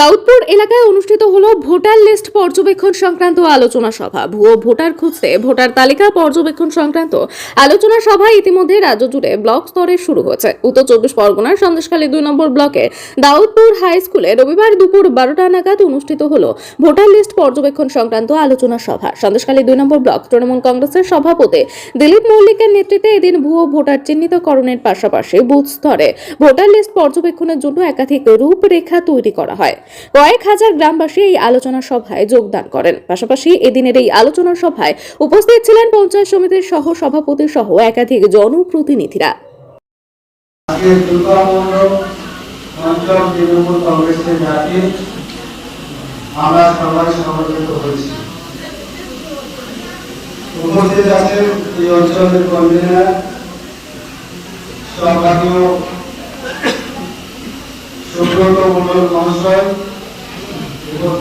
দাউদপুর এলাকায় অনুষ্ঠিত হল ভোটার লিস্ট পর্যবেক্ষণ সংক্রান্ত আলোচনা সভা। ভুয়ো ভোটার খুঁজতে ভোটার তালিকা পর্যবেক্ষণ সংক্রান্ত আলোচনা সভা ইতিমধ্যে রাজ্য জুড়ে ব্লক স্তরে শুরু হয়েছে। উত্তর চব্বিশ পরগনার সন্দেশখালী দুই নম্বর ব্লকে দাউদপুর হাই স্কুলে রবিবার দুপুর বারোটা নাগাদ অনুষ্ঠিত হল ভোটার লিস্ট পর্যবেক্ষণ সংক্রান্ত আলোচনা সভা। সন্দেশখালী দুই নম্বর ব্লক তৃণমূল কংগ্রেসের সভাপতি দিলীপ মল্লিকের নেতৃত্বে এদিন ভুয়ো ভোটার চিহ্নিতকরণের পাশাপাশি বুথ স্তরে ভোটার লিস্ট পর্যবেক্ষণের জন্য একাধিক রূপরেখা তৈরি করা হয়। কয়েক হাজার গ্রামবাসী এই আলোচনা সভায় যোগদান করেন। পাশাপাশি এদিনের এই আলোচনা সভায় উপস্থিত ছিলেন পঞ্চায়েত সমিতির সহ সভাপতি সহ একাধিক জনপ্রতিনিধিরা। সুব্রত মণ্ডল মহাশয়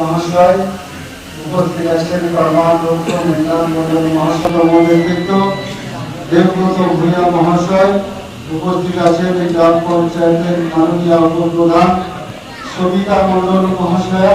মহাশয় উপস্থিত আছেন। পঞ্চায়েত গ্রাম পঞ্চায়েতের মাননীয় সবিতা মন্ডল মহাশয়া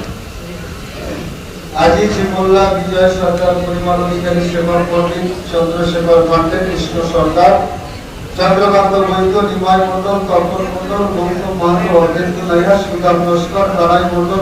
আজিজ মোল্লা বিজয় সরকার, পরিমল অধিকারী সেবক পণ্ডিত, চন্দ্রশেখর কৃষ্ণ সরকার, চন্দ্রকান্ত বৈদ্য নিময় মন্ডল কল্পন মন্ডল গৌতম মাহাতো অর্ধেন্দু নাইয়া সুদাম নস্কর নারায়ণ মন্ডল